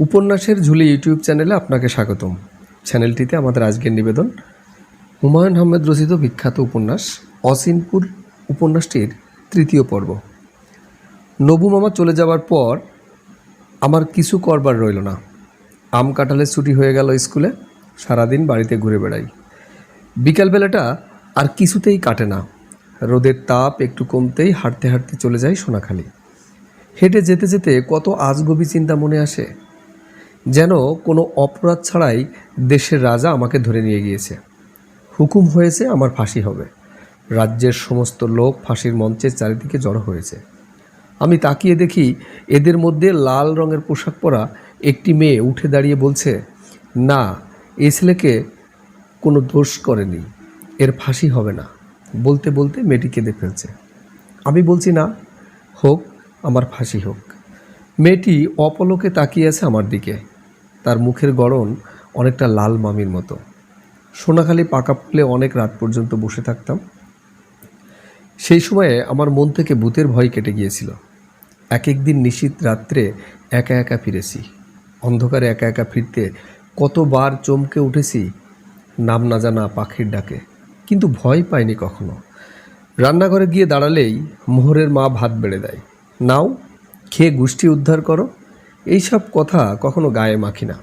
উপন্যাসের ঝুলি ইউটিউব চ্যানেলে আপনাকে স্বাগতম। চ্যানেলটিতে আমাদের আজকের নিবেদন, হুমায়ুন আহমেদ রচিত বিখ্যাত উপন্যাস অসিনপুর উপন্যাসটির তৃতীয় পর্ব। নবু মামা চলে যাওয়ার পর আমার কিছু করবার রইল না। আম কাঁঠালের ছুটি হয়ে গেল স্কুলে, সারাদিন বাড়িতে ঘুরে বেড়াই। বিকালবেলাটা আর কিছুতেই কাটে না। রোদের তাপ একটু কমতেই হাঁটতে হাঁটতে চলে যাই সোনাখালি। হেঁটে যেতে যেতে কত আজগবি চিন্তা মনে আসে। যেন কোনো অপরাধ ছাড়াই দেশের রাজা আমাকে ধরে নিয়ে গিয়েছে। হুকুম হয়েছে আমার ফাঁসি হবে। রাজ্যের সমস্ত লোক ফাঁসির মঞ্চের চারিদিকে জড়ো হয়েছে। আমি তাকিয়ে দেখি এদের মধ্যে লাল রঙের পোশাক পরা একটি মেয়ে উঠে দাঁড়িয়ে বলছে, না, এ ছেলেকে কোনো দোষ করেনি। এর ফাঁসি হবে না। বলতে বলতে মেয়েটি কেঁদে ফেলছে। আমি বলছি, না, হোক, আমার ফাঁসি হোক। মেয়েটি অপলকে তাকিয়ে আছে আমার দিকে। তার মুখের গড়ন অনেকটা লাল মামির মতো। সোনাখালি পাকা ফুলে অনেক রাত পর্যন্ত বসে থাকতাম। সেই সময়ে আমার মন থেকে ভূতের ভয় কেটে গিয়েছিল। এক একদিন নিশীত রাত্রে একা একা ফিরেছি। অন্ধকারে একা একা ফিরতে কতবার চমকে উঠেছি, নাম না জানা পাখির ডাকে। কিন্তু ভয় পাইনি কখনো। রান্নাঘরে গিয়ে দাঁড়ালেই মোহরের মা ভাত বেড়ে দেয়। নাও, খেয়ে গোষ্ঠী উদ্ধার করো। এইসব কথা কখনো গায়ে মাখি না।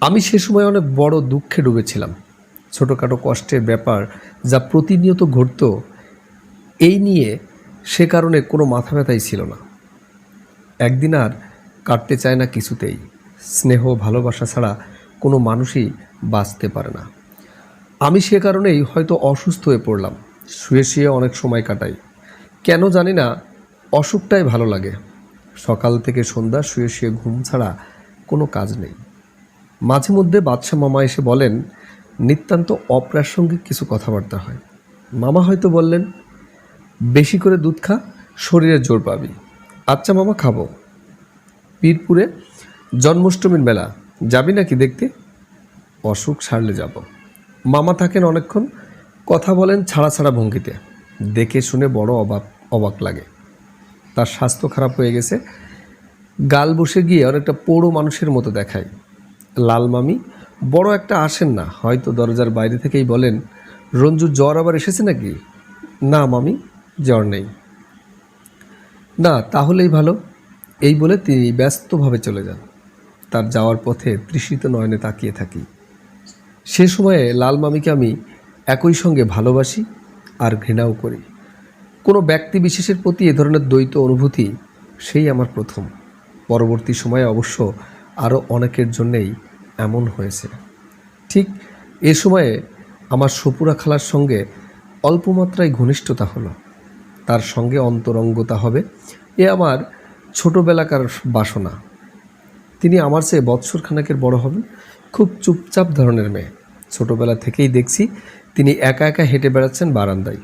আমি সে সময় অনেক বড় দুঃখে ডুবেছিলাম। ছোটোখাটো কষ্টের ব্যাপার যা প্রতিনিয়ত ঘটতো, এই নিয়ে সে কারণে কোনো মাথা ব্যথাই ছিল না। একদিন আর কাটতে চায় না কিছুতেই। স্নেহ ভালোবাসা ছাড়া কোনো মানুষই বাঁচতে পারে না। আমি সে কারণেই হয়তো অসুস্থ হয়ে পড়লাম। শুয়ে শুয়ে অনেক সময় কাটাই। কেন জানি না, অসুখটাই ভালো লাগে। সকাল থেকে সন্ধ্যা শুয়ে শুয়ে ঘুম ছাড়া কোনো কাজ নেই। মাঝে মধ্যে বাদশা মামা এসে বলেন নিতান্ত অপ্রাসঙ্গিক কিছু কথাবার্তা হয়। মামা হয়তো বললেন, বেশি করে দুধ খা, শরীরে জোর পাবি। আচ্ছা মামা, খাব। পীরপুরে জন্মাষ্টমীর মেলা, যাবি নাকি দেখতে? অসুখ সারলে যাব। মামা থাকেন অনেকক্ষণ, কথা বলেন ছাড়া ছাড়া ভঙ্গিতে। দেখে শুনে বড় অবাক অবাক লাগে। তার স্বাস্থ্য খারাপ হয়ে গেছে। গাল বসে গিয়ে অনেকটা পোড়ো মানুষের মতো দেখায়। লাল মামি, বড় একটা আসেন না, হয়তো দরজার বাইরে থেকেই বলেন, রঞ্জু, জ্বর আবার এসেছে নাকি? না মামি, জ্বর নেই। না, তাহলেই ভালো। এই বলে তিনি ব্যস্তভাবে চলে যান। তার যাওয়ার পথে তৃষিত নয়নে তাকিয়ে থাকি। সে সময়ে লাল মামিকে আমি একই সঙ্গে ভালোবাসি আর ঘৃণাও করি। কোনো ব্যক্তি বিশেষের প্রতি এ ধরনের দ্বৈত অনুভূতি, সেই আমার প্রথম। পরবর্তী সময়ে অবশ্য আরও অনেকের জন্যেই এমন হয়েছে। ঠিক এ সময়ে আমার সপুরা খালার সঙ্গে অল্পমাত্রায় ঘনিষ্ঠতা হলো। তার সঙ্গে অন্তরঙ্গতা হবে। এ আমার ছোটোবেলাকার বাসনা। তিনি আমার চেয়ে বৎসর খানেকের বড় হবেন। খুব চুপচাপ ধরনের মেয়ে। ছোটোবেলা থেকেই দেখছি তিনি একা একা হেঁটে বেড়াচ্ছেন বারান্দায়।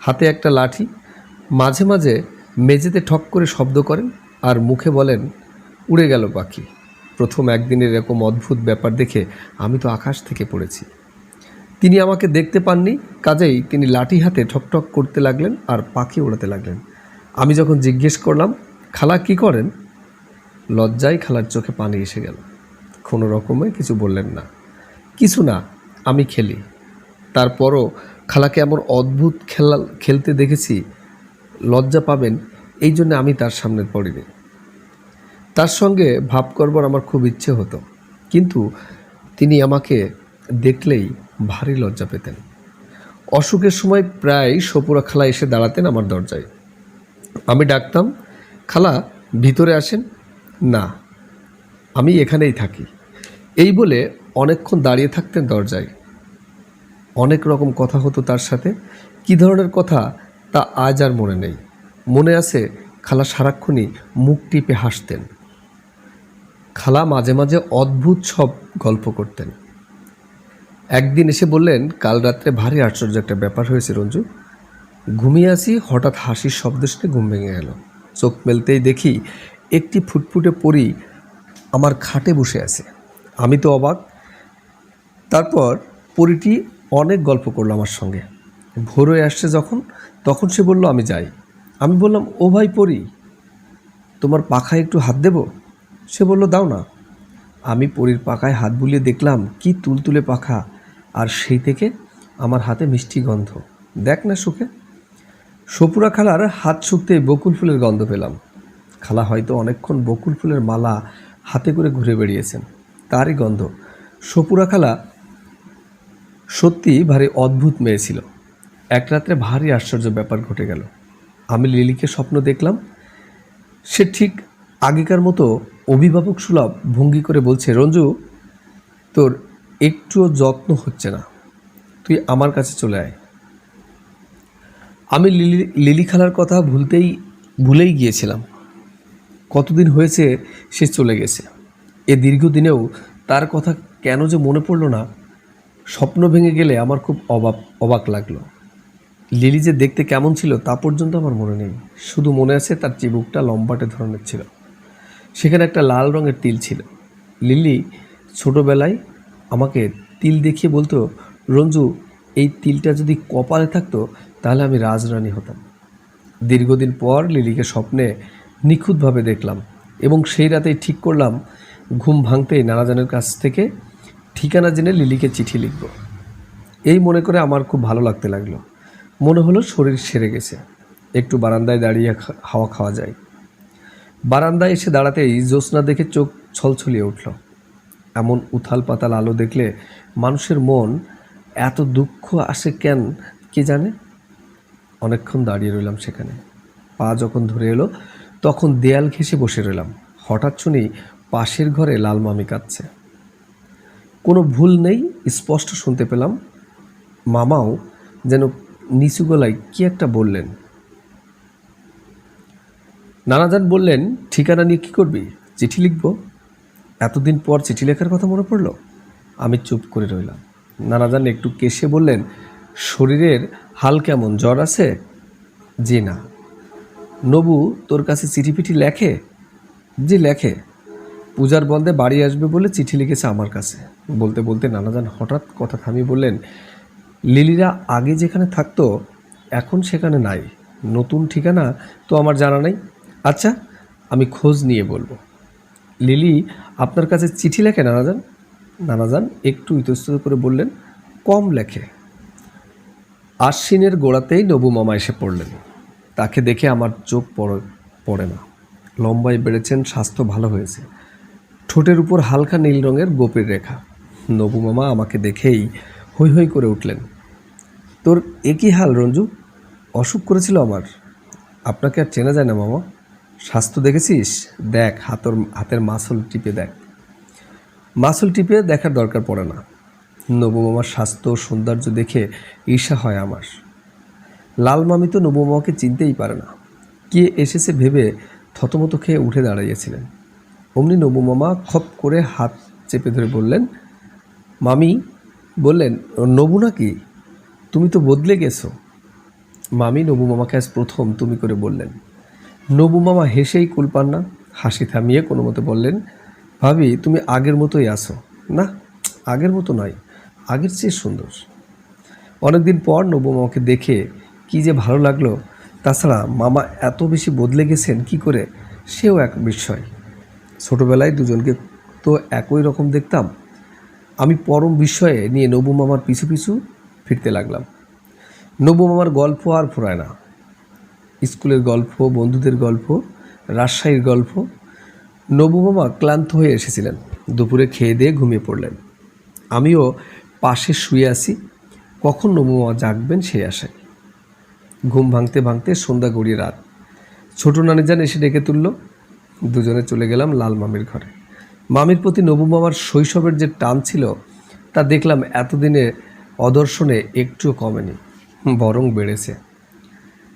হাতে একটা লাঠি, মাঝে মাঝে মেঝেতে ঠক করে শব্দ করেন আর মুখে বলেন, উড়ে গেল পাখি। প্রথম একদিনের এরকম অদ্ভুত ব্যাপার দেখে আমি তো আকাশ থেকে পড়েছি। তিনি আমাকে দেখতে পাননি, কাজেই তিনি লাঠি হাতে ঠকঠক করতে লাগলেন আর পাখি উড়াতে লাগলেন। আমি যখন জিজ্ঞেস করলাম, খালা কি করেন? লজ্জায় খালার চোখে পানি এসে গেল। কোনো রকমে কিছু বললেন না। কিছু না, আমি খেলি। তারপরও খালাকে এমন অদ্ভুত খেলা, খেলতে দেখেছি, লজ্জা পাবেন, এই জন্য আমি তার সামনে পড়িনি। তার সঙ্গে ভাব করবার আমার খুব ইচ্ছে হতো, কিন্তু তিনি আমাকে দেখলেই ভারী লজ্জা পেতেন। অসুখের সময় প্রায় সপুরা খালা এসে দাঁড়াতেন আমার দরজায়। আমি ডাকতাম, খালা, ভিতরে আসেন? না, আমি এখানেই থাকি। এই বলে অনেকক্ষণ দাঁড়িয়ে থাকতেন দরজায়। অনেক রকম কথা হতো তার সাথে। কী ধরনের কথা তা আজ আর মনে নেই। মনে আছে, খালা সারাক্ষণই মুখ টিপে হাসতেন। খালা মাঝে মাঝে অদ্ভুত সব গল্প করতেন। একদিন এসে বললেন, কাল রাত্রে ভারী আশ্চর্য একটা ব্যাপার হয়েছে রঞ্জু। ঘুমিয়ে আসি, হঠাৎ হাসির শব্দ শুনে ঘুম ভেঙে গেল চোখ মেলতেই দেখি, একটি ফুটফুটে পরি আমার খাটে বসে আছে। আমি তো অবাক। তারপর পরিটি অনেক গল্প করল আমার সঙ্গে। ভোর হয়ে আসছে যখন, তখন সে বলল, আমি যাই। আমি বললাম, ও ভাই পরি তোমার পাখায় একটু হাত দেব? সে বলল, দাও না। আমি পরীর পাখায় হাত বুলিয়ে দেখলাম, কি তুলতুলে পাখা, আর সেই থেকে আমার হাতে মিষ্টি গন্ধ। দেখ না সুখে। সপুরা খালার হাত শুকতে বকুল ফুলের গন্ধ পেলাম। খালা হয়তো অনেকক্ষণ বকুল ফুলের মালা হাতে করে ঘুরে বেড়িয়েছেন। তারই গন্ধ। সপুরা খালা সত্যি ভারী অদ্ভুত মেয়ে ছিল। এক রাত্রে ভারী আশ্চর্য ব্যাপার ঘটে গেল। আমি লিলিকে স্বপ্ন দেখলাম। সে ঠিক আগেকার মতো অভিভাবক সুলভ ভঙ্গি করে বলছে, রঞ্জু, তোর একটুও যত্ন হচ্ছে না। তুই আমার কাছে চলে আয়। আমি লিলি লিলি খালার কথা ভুলতেই, ভুলেই গিয়েছিলাম। কতদিন হয়েছে সে চলে গেছে। এ দীর্ঘদিনেও তার কথা কেন যে মনে পড়ল না স্বপ্ন ভেঙে গেলে আমার খুব অবাক অবাক লাগল। লিলি যে দেখতে কেমন ছিল তা পর্যন্ত আমার মনে নেই। শুধু মনে আছে তার চিবুকটা লম্বাটে ধরনের ছিল। সেখানে একটা লাল রঙের তিল ছিল। লিলি ছোটোবেলায় আমাকে তিল দেখিয়ে বলতো, রঞ্জু, এই তিলটা যদি কপালে থাকতো, তাহলে আমি রাজরানী হতাম। দীর্ঘদিন পর লিলিকে স্বপ্নে নিখুঁতভাবে দেখলাম এবং সেই রাতেই ঠিক করলাম, ঘুম ভাঙতেই নানাজানের কাছ থেকে ঠিকানা জেনে লিলিকে চিঠি লিখব। এই মনে করে আমার খুব ভালো লাগতে লাগল। মনে হলো শরীর সেরে গেছে। একটু বারান্দায় দাঁড়িয়ে হাওয়া খাওয়া যায়। বারান্দায় এসে দাঁড়াতেই জ্যোৎস্না দেখে চোখ ছলছলিয়ে উঠল। এমন উথাল পাতাল আলো দেখলে মানুষের মন এত দুঃখ আসে কেন, কে জানে? অনেকক্ষণ দাঁড়িয়ে রইলাম সেখানে। পা যখন ধরে এলো, তখন দেয়াল ঘেঁষে বসে রইলাম। হঠাৎ শুনি পাশের ঘরে লাল মামি কাঁদছে। কোনো ভুল নেই, স্পষ্ট শুনতে পেলাম। মামাও যেন নিচু গলায় কী একটা বললেন। নানাজান বললেন, ঠিকানা নিয়ে কী করবি? চিঠি লিখব? এতদিন পর চিঠি লেখার কথা মনে পড়ল। আমি চুপ করে রইলাম। নানাজান একটু কেশে বললেন, শরীরের হাল কেমন? জ্বর আছে? জি না। নবু, তোর কাছে চিঠি পিঠি লেখে? জি, লেখে। পূজার বন্ধে বাড়ি আসবে বলে চিঠি লিখেছে আমার কাছে। বলতে বলতে নানাজান হঠাৎ কথা থামিয়ে বললেন, লিলিরা আগে যেখানে থাকতো, এখন সেখানে নাই। নতুন ঠিকানা তো আমার জানা নাই। আচ্ছা আমি খোঁজ নিয়ে বলব। লিলি, আপনার কাছে চিঠি লেখে নানাজান? নানাজান একটু ইতস্তত করে বললেন, কম লেখে। আশ্বিনের গোড়াতেই নবু মামা এসে পড়লেন। তাকে দেখে আমার চোখ পড়ে পড়ে না। লম্বায় বেড়েছেন, স্বাস্থ্য ভালো হয়েছে। ঠোঁটের উপর হালকা নীল রঙের গোপের রেখা। নবু মামা আমাকে দেখেই হৈ হৈ করে উঠলেন। তোর একই হাল রঞ্জু, অসুখ করেছিল আমার। আপনাকে আর চেনা যায় না, মামা। স্বাস্থ্য দেখেছিস? দেখ, হাতর, হাতের মাসল টিপে দেখ। মাসল টিপে দেখার দরকার পড়ে না। নবু মামার স্বাস্থ্য সৌন্দর্য দেখে ঈর্ষা হয় আমার। লাল মামি তো নবু মামাকে চিনতেই পারে না। কে এসেছে ভেবে থতমত খেয়ে উঠে দাঁড়িয়েছিলেন। অমনি নবু মামা খপ করে হাত চেপে ধরে বললেন মামি বললেন, নবু নাকি? তুমি তো বদলে গেছো। মামি, নবু মামাকে আজ প্রথম তুমি করে বললেন। নবু মামা হেসেই কুল পান না, হাসি থামিয়ে কোনো মতে বললেন, ভাবি, তুমি আগের মতোই আসো না, আগের মতো নয়, আগের চেয়ে সুন্দর। অনেকদিন পর নবু মামাকে দেখে কি যে ভালো লাগল, তাছাড়া মামা এত বেশি বদলে গেছেন কি করে, সেও এক বিস্ময়। ছোটোবেলায় দুজনকে তো একই রকম দেখতাম আমি পরম বিস্ময়ে নিয়ে নবু মামার পিছু পিছু ফিরতে লাগলাম। নবু মামার গল্প আর ফুরায় না। স্কুলের গল্প, বন্ধুদের গল্প, রাজশাহীর গল্প, নবু মামা ক্লান্ত হয়ে এসেছিলেন। দুপুরে খেয়ে দিয়ে ঘুমিয়ে পড়লেন। আমিও পাশে শুয়ে আছি। কখন নবু মামা জাগবেন সেই আশায়। ঘুম ভাঙতে ভাঙতে সন্ধ্যা গড়িয়ে রাত। ছোট নানিজান এসে ডেকে তুলল। দুজনে চলে গেলাম লাল মামির ঘরে। মামির প্রতি নবু মামার শৈশবের যে টান ছিল, তা দেখলাম এতদিনে অদর্শনে একটুও কমেনি, বরং বেড়েছে।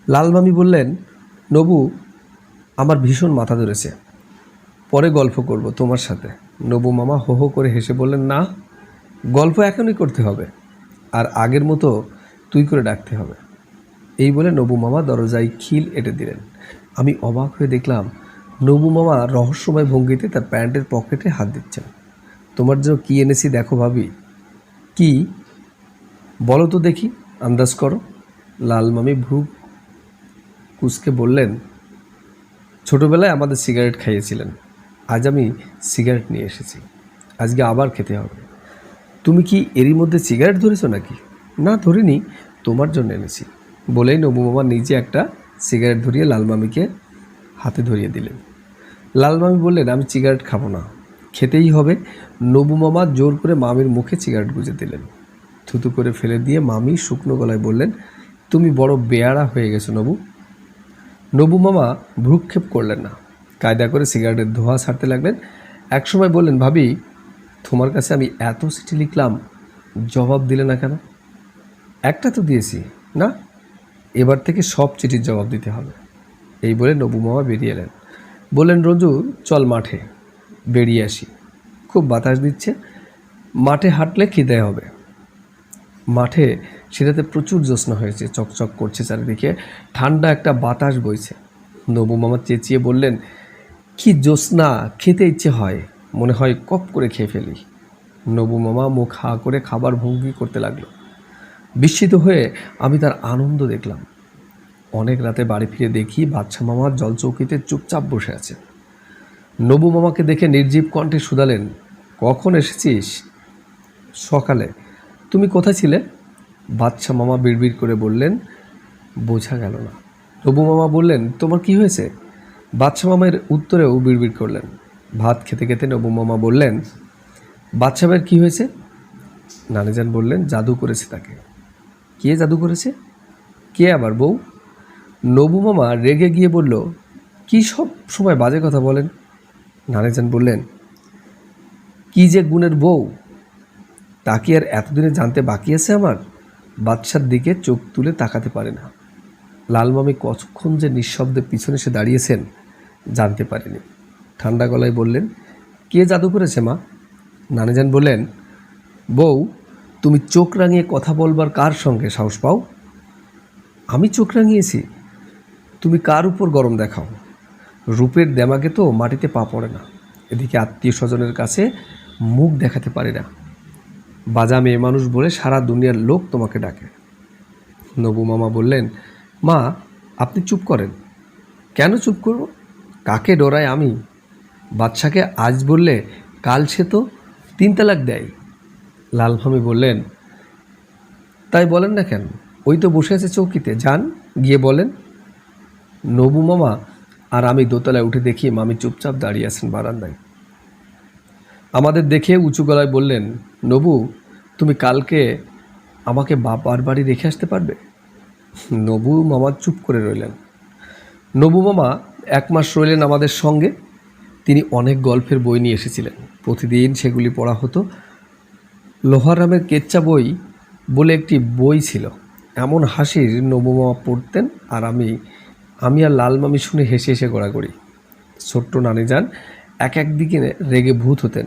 লাল মামি বললেন, নবু, আমার ভীষণ মাথা ধরেছে। পরে গল্প করব তোমার সাথে। নবু মামা হো হো করে হেসে বললেন, না, গল্প এখনই করতে হবে, আর আগের মতো তুই করে ডাকতে হবে। এই বলে নবু মামা দরজায় খিল এঁটে দিলেন। আমি অবাক হয়ে দেখলাম নবু মামা রহস্যময় ভঙ্গিতে তার প্যান্টের পকেটে হাত দিচ্ছেন। তোমার জন্য কী এনেছি দেখো ভাবি। কি? বলো তো দেখি, আন্দাজ করো। লাল মামি ভ্রু কুসকে বললেন, ছোটবেলায় আমাদের সিগারেট খাইয়েছিলেন। আজ আমি সিগারেট নিয়ে এসেছি। আজকে আবার খেতে হবে। তুমি কি এরই মধ্যে সিগারেট ধরেছো নাকি? না, ধরিনি। তোমার জন্য এনেছি। বলেই নবু মামা নিজে একটা সিগারেট ধরিয়ে লালমামিকে হাতে ধরিয়ে দিলেন। লালমামি বললেন, আমি সিগারেট খাব না। খেতেই হবে। নবু মামা জোর করে মামির মুখে সিগারেট গুঁজে দিলেন। থুতু করে ফেলে দিয়ে মামি শুকনো গলায় বললেন, তুমি বড় বেয়ারা হয়ে গেছো নবু। নবু মামা ভ্রুক্ষেপ করলেন না, কায়দা করে সিগারেটের ধোঁয়া ছাড়তে লাগলেন। একসময় বললেন, ভাবি, তোমার কাছে আমি এত চিঠি লিখলাম, জবাব দিলে না কেন? একটা তো দিয়েছি, না? এবার থেকে সব চিঠির জবাব দিতে হবে। এই বলে নবু মামা বেরিয়ে এলেন। বললেন, রঞ্জু, চল মাঠে, বেরিয়ে আসি। খুব বাতাস দিচ্ছে, মাঠে হাঁটলে খিদে হবে। মাঠে সেটাতে প্রচুর জ্যোৎস্না হয়েছে, চকচক করছে চারিদিকে, ঠান্ডা একটা বাতাস বইছে। নবু মামা চেঁচিয়ে বললেন, কি জ্যোৎস্না, খেতে ইচ্ছে হয়, মনে হয় কপ করে খেয়ে ফেলি। নবু মামা মুখ হা করে খাবার ভঙ্গি করতে লাগল। বিস্মিত হয়ে আমি তার আনন্দ দেখলাম। অনেক রাতে বাড়ি ফিরে দেখি বাচ্চা মামা জলচৌকিতে চুপচাপ বসে আছে। নবু মামাকে দেখে নির্জীব কণ্ঠে শুধালেন, কখন এসেছিস? সকালে। তুমি কোথায় ছিলে? বাচ্চা মামা বিড়বিড় করে বললেন, বোঝা গেল না। নবু মামা বললেন, তোমার কি হয়েছে? বাচ্চা মামার উত্তরেও বিড়বিড় করলেন। ভাত খেতে খেতে নবু মামা বললেন, বাচ্চা মায়ের কী হয়েছে? নানিজান বললেন, জাদু করেছে তাকে। কে জাদু করেছে? কে আবার বউ? নবু মামা রেগে গিয়ে বলল, কি সব সময় বাজে কথা বলেন? নানিজান বললেন, কি যে গুণের বউ, তা কি আর এতদিনে জানতে বাকি আছে আমার? বাচ্চার দিকে চোখ তুলে তাকাতে পারে না। লালমামি কতক্ষণ যে নিঃশব্দে পিছনে এসে দাঁড়িয়েছেন জানতে পারেনি। ঠান্ডা গলায় বললেন, কে জাদু করেছে মা? নানিজান বললেন, বউ, তুমি চোখ রাঙিয়ে কথা বলবার কার সঙ্গে সাহস পাও? আমি চোখ রাঙিয়েছি। তুমি কার উপর গরম দেখাও? রূপের দেমাগে তো মাটিতে পা পড়ে না। এদিকে আত্মীয় স্বজনের কাছে মুখ দেখাতে পারে না। বাজা মেয়ে মানুষ বলে সারা দুনিয়ার লোক তোমাকে ডাকে। নবু মামা বললেন, মা, আপনি চুপ করেন। কেন চুপ করব? কাকে ডরায় আমি? বাচ্চাকে আজ বললে কাল সে তো তিন তালাক দেয়। লালভামি বললেন, তাই বলেন না কেন? ওই তো বসে আছে চৌকিতে। যান, গিয়ে বলেন। নবু মামা, আর আমি দোতলায় উঠে দেখি মামি চুপচাপ দাঁড়িয়ে আছেন বারান্দায়। আমাদের দেখে উঁচু গলায় বললেন, নবু, তুমি কালকে আমাকে বাবার বাড়ি রেখে আসতে পারবে? নবু মামা চুপ করে রইলেন। নবু মামা এক মাস রইলেন আমাদের সঙ্গে। তিনি অনেক গল্পের বই নিয়ে এসেছিলেন। প্রতিদিন সেগুলি পড়া হতো। লোহারামের কেচ্চা বই বলে একটি বই ছিল। এমন হাসির নবু মামা পড়তেন, আর আমি আমি আর লাল মামি শুনে হেসে হেসে গড়াগড়ি ছোট্ট নানি যান, এক একদিকে রেগে ভূত হতেন।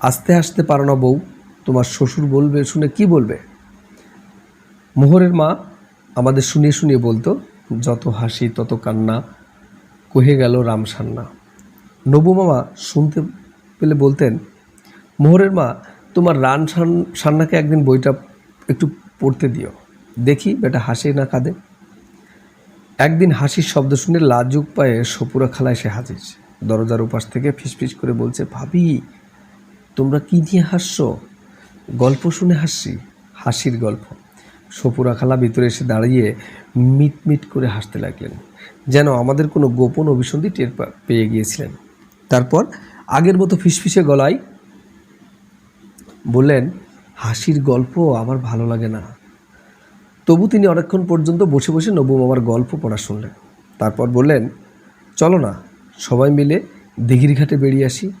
আস্তে আসতে পারো না বউ, তোমার শ্বশুর বলবে, শুনে কি বলবে? মোহরের মা আমাদের শুনিয়ে শুনিয়ে বলতো, যত হাসি তত কান্না, কহে গেল রাম সান্না। নবু মামা শুনতে পেলে বলতেন, মোহরের মা, তোমার রান সান- সান্নাকে একদিন বইটা একটু পড়তে দিও। দেখি বেটা হাসে না কাঁদে। একদিন হাসির শব্দ শুনে লাজুক পায়ে সপুরা খালা এসে হাজির। দরজার উপাস থেকে ফিসফিস করে বলছে, ভাবি, তোমরা কি নিয়ে হাসছো? গল্প শুনে হাসছি, হাসির গল্প। সপুরা খালা ভিতরে এসে দাঁড়িয়ে মিট মিট করে হাসতে লাগলেন, যেন আমাদের কোনো গোপন অভিসন্ধি টের পেয়ে গিয়েছিলেন। তারপর আগের মতো ফিসফিসে গলায় বললেন, হাসির গল্প আমার ভালো লাগে না। তবু তিনি অনেকক্ষণ পর্যন্ত বসে বসে নবু মামার গল্প পড়া শুনলেন। তারপর বললেন, চলো না, সবাই মিলে দিঘির ঘাটে বেরিয়ে আসি।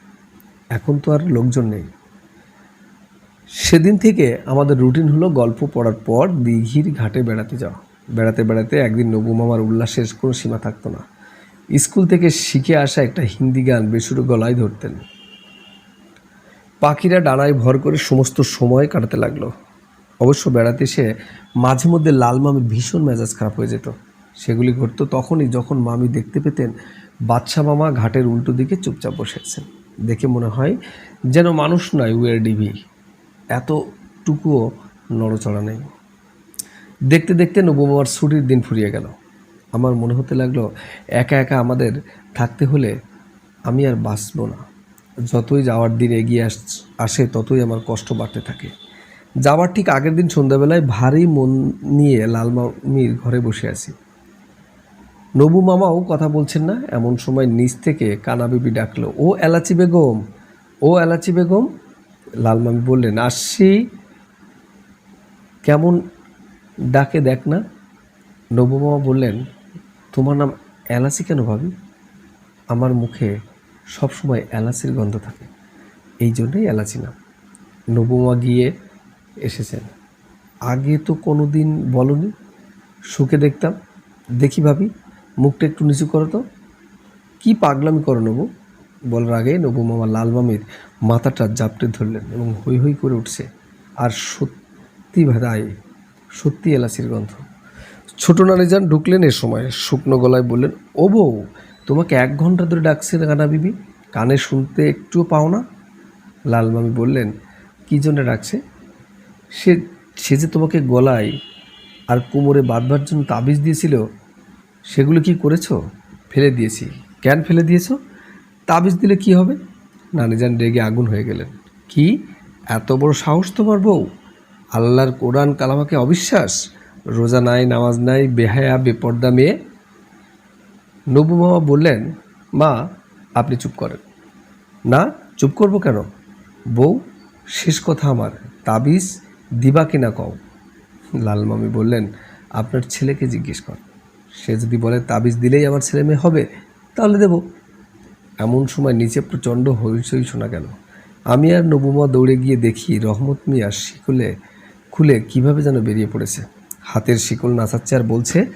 এখন তো আর লোকজন নেই। সেদিন থেকে আমাদের রুটিন হলো গল্প পড়ার পর দিঘির ঘাটে বেড়াতে যাওয়া। বেড়াতে বেড়াতে একদিন নবু মামার উল্লাসের কোনো সীমা থাকতো না। স্কুল থেকে শিখে আসা একটা হিন্দি গান বেসুরো গলায় ধরতেন। পাখিরা ডানায় ভর করে সমস্ত সময় কাটাতে লাগল। অবশ্য বেড়াতে এসে মাঝে মধ্যে লাল মামির ভীষণ মেজাজ খারাপ হয়ে যেত। সেগুলি ঘটতো তখনই যখন মামি দেখতে পেতেন বাচ্চা মামা ঘাটের উল্টো দিকে চুপচাপ বসে আছেন। দেখে মনে হয় যেন মানুষ নয় উয়ের ডিভি এতটুকুও নড়চড়া নেই। দেখতে দেখতে নবমার ছুটির দিন ফুরিয়ে গেল। আমার মনে হতে লাগল, একা একা আমাদের থাকতে হলে আমি আর বাঁচব না। যতই যাওয়ার দিন এগিয়ে আস, আসে ততই আমার কষ্ট বাড়তে থাকে। যাওয়ার ঠিক আগের দিন সন্ধ্যাবেলায় ভারী মন নিয়ে লালমামির ঘরে বসে আছি। নবু মামাও কথা বলছেন না, এমন সময় নিচ থেকে কানা বিবি ডাকলো, ও এলাচি বেগম, ও এলাচি বেগম? লালমামি বললেন, আসছি। কেমন ডাকে দেখ না। নবু মামা বললেন, তোমার নাম এলাচি কেন ভাবি? আমার মুখে সবসময় এলাচির গন্ধ থাকে, এই জন্যই এলাচি নাম নবুমা গিয়ে এসেছেন। আগে তো কোনো দিন বলনি। সুখে দেখতাম। দেখি ভাবি, মুখটা একটু নিচু করো তো। কি পাগলামি করো নবু? বলার আগে নবু মামা লাল মামির মাথাটা জাপটে ধরলেন এবং হই হই করে উঠছে। আর সত্যি ভাদায় সত্যি এলাচির গন্ধ। ছোট নানিজান ঢুকলেন এ সময়, শুকনো গলায় বললেন, ও বউ, তোমাকে এক ঘণ্টা ধরে ডাকছে কানা বিবি। কানে শুনতে একটুও পাও না? লাল মামি বললেন, কী জন্য ডাকছে? সে সে যে তোমাকে গলায় আর কোমরে বাঁধবার জন্য তাবিজ দিয়েছিল, সেগুলো কি করেছ? ফেলে দিয়েছি। কেন ফেলে দিয়েছ? তাবিজ দিলে কি হবে? নানিজান রেগে আগুন হয়ে গেলেন। কি? এত বড় সাহস তোমার বউ? আল্লাহর কোরআন কালামাকে অবিশ্বাস? রোজা নাই, নামাজ নাই, বেহায়া, বেপর্দা মেয়ে? নবু মামা বললেন, মা, আপনি চুপ করেন। না, চুপ করব কেন? বউ, শেষ কথা আমার। তাবিজ দিবা কিনা কও? লাল লালমামি বললেন, আপনার ছেলেকে জিজ্ঞেস কর। সে যদি বলে, তাবিজ দিলেই আমার ছেলে মেয়ে হবে, তাহলে দেব। এমন সময় নিচে প্রচণ্ড হইচই শোনা গেল। আমি আর নবুমা দৌড়ে গিয়ে দেখি রহমত মিয়া শিকলে, খুলে কীভাবে যেন বেরিয়ে পড়েছে। হাতের শিকল নাচাচ্ছে আর বলছে,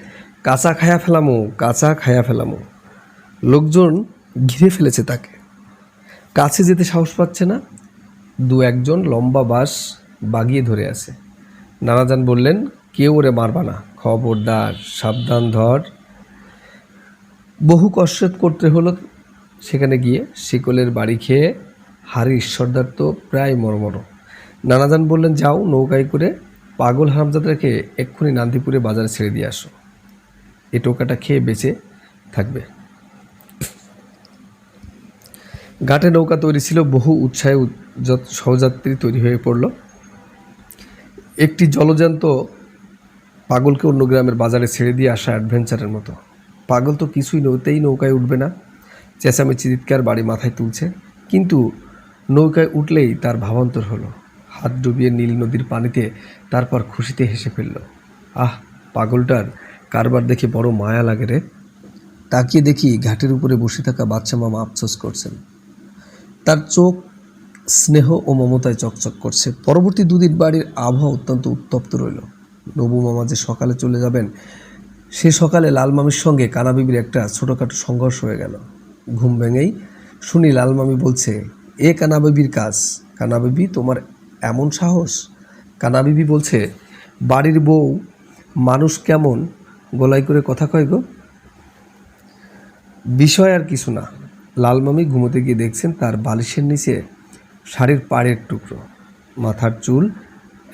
কাঁচা খায়া ফেলামো, কাঁচা খায়া ফেলামো। লোকজন ঘিরে ফেলেছে তাকে। কাছে যেতে সাহস পাচ্ছে না। দু একজন লম্বা বাঁশ বাগিয়ে ধরে আছে। নানাজান বললেন, কেউ ওরে মারবা না। খবরদার, সাবধান ধর। বহু কসরত করতে হলো সেখানে গিয়ে। শিকলের বাড়ি খেয়ে হারি ঈশ্বরদার তো প্রায় মরমর। নানাজান বললেন, যাও নৌকায় করে পাগল হারামজাদাকে এক্ষুনি নান্দিপুরে বাজারে ছেড়ে দিয়ে আসো। এ টোকাটা খেয়ে বেঁচে থাকবে। ঘাটে নৌকা তৈরি ছিল। বহু উৎসাহে উৎ- সহযাত্রী তৈরি হয়ে পড়ল। একটি জলজান্ত পাগলকে অন্য গ্রামের বাজারে ছেড়ে দিয়ে আসা অ্যাডভেঞ্চারের মতো। পাগল তো কিছুই নৌতেই নৌকায় উঠবে না। চেঁচামেচি চিৎকার বাড়ি মাথায় তুলছে। কিন্তু নৌকায় উঠলেই তার ভাবান্তর হলো। হাত ডুবিয়ে নীল নদীর পানিতে তারপর খুশিতে হেসে ফেলল। আহ, পাগলটার কারবার দেখে বড় মায়া লাগে রে। তাকিয়ে দেখি ঘাটের উপরে বসে থাকা বাচ্চা মামা আফসোস করছেন। তার চোখ স্নেহ ও মমতায় চকচক করছে। পরবর্তী দুদিন বাড়ির আবহাওয়া অত্যন্ত উত্তপ্ত রইল। নবু মামা যে সকালে চলে যাবেন, সে সকালে লালমামির সঙ্গে কানাবিবির একটা ছোটোখাটো সংঘর্ষ হয়ে গেল। ঘুম ভেঙেই শুনি লাল মামি বলছে, এ কানাবিবির কাজ। কানাবিবি, তোমার এমন সাহস? কানাবিবি বলছে, বাড়ির বউ মানুষ কেমন? গলায় করে কথা কয় গো। বিষয় আর কিছু না। লালমামি ঘুমোতে গিয়ে দেখছেন তার বালিশের নিচে শাড়ির পাড়ের টুকরো, মাথার চুল,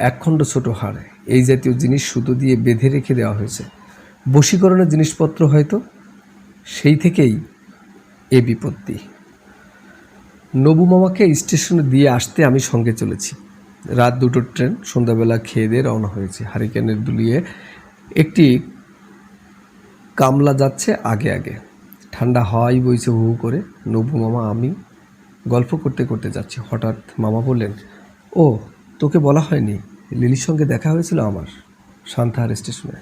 একখণ্ড ছোট হাড়, এই জাতীয় জিনিস সুতো দিয়ে বেঁধে রেখে দেওয়া হয়েছে। বশীকরণের জিনিসপত্র হয়তো? সেই থেকেই এ বিপত্তি। নবু মামাকে স্টেশনে দিয়ে আসতে আমি সঙ্গে চলেছি। রাত দুটোর ট্রেন, সন্ধ্যাবেলা খেয়ে দিয়ে রওনা হয়েছে। হারিকেনের দুলিয়ে একটি কামলা যাচ্ছে আগে আগে। ঠান্ডা হাওয়াই বইছে হু হু করে। নবু মামা আমি গল্প করতে করতে যাচ্ছি। হঠাৎ মামা বললেন, ও, তোকে বলা হয়নি? লিলির সঙ্গে দেখা হয়েছিল আমার সান্তাহার স্টেশনে।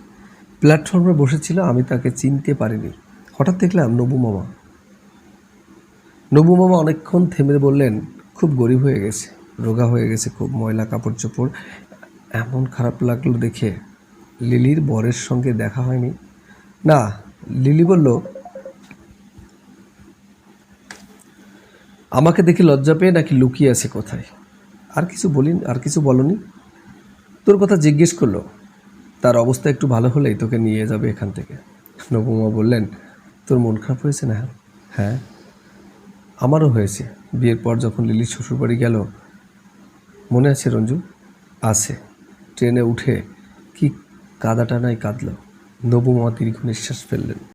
প্ল্যাটফর্মে বসেছিল, আমি তাকে চিনতে পারিনি। হঠাৎ দেখলাম নবু মামা। নবু মামা অনেকক্ষণ থেমে বললেন, খুব গরিব হয়ে গেছে, রোগা হয়ে গেছে, খুব ময়লা, কাপড় চোপড়। এমন খারাপ লাগল দেখে লিলির বরের সঙ্গে দেখা হয়নি? না, লিলি বলল আমাকে দেখে লজ্জা পেয়ে নাকি লুকিয়ে আছে কোথায়? আর কিছু বলি আর কিছু বলনি? তোর কথা জিজ্ঞেস করল, তার অবস্থা একটু ভালো হলেই তোকে নিয়ে যাবে এখান থেকে। নবমা বললেন, তোর মন খারাপ হয়েছে না? হ্যাঁ আমারও হয়েছে। বিয়ের পর যখন লিলির শ্বশুরবাড়ি গেল, মনে আছে রঞ্জু? আছে। ট্রেনে উঠে কি কাদাটা নাই কাঁদল। নবমা দীর্ঘ নিঃশ্বাস ফেললেন।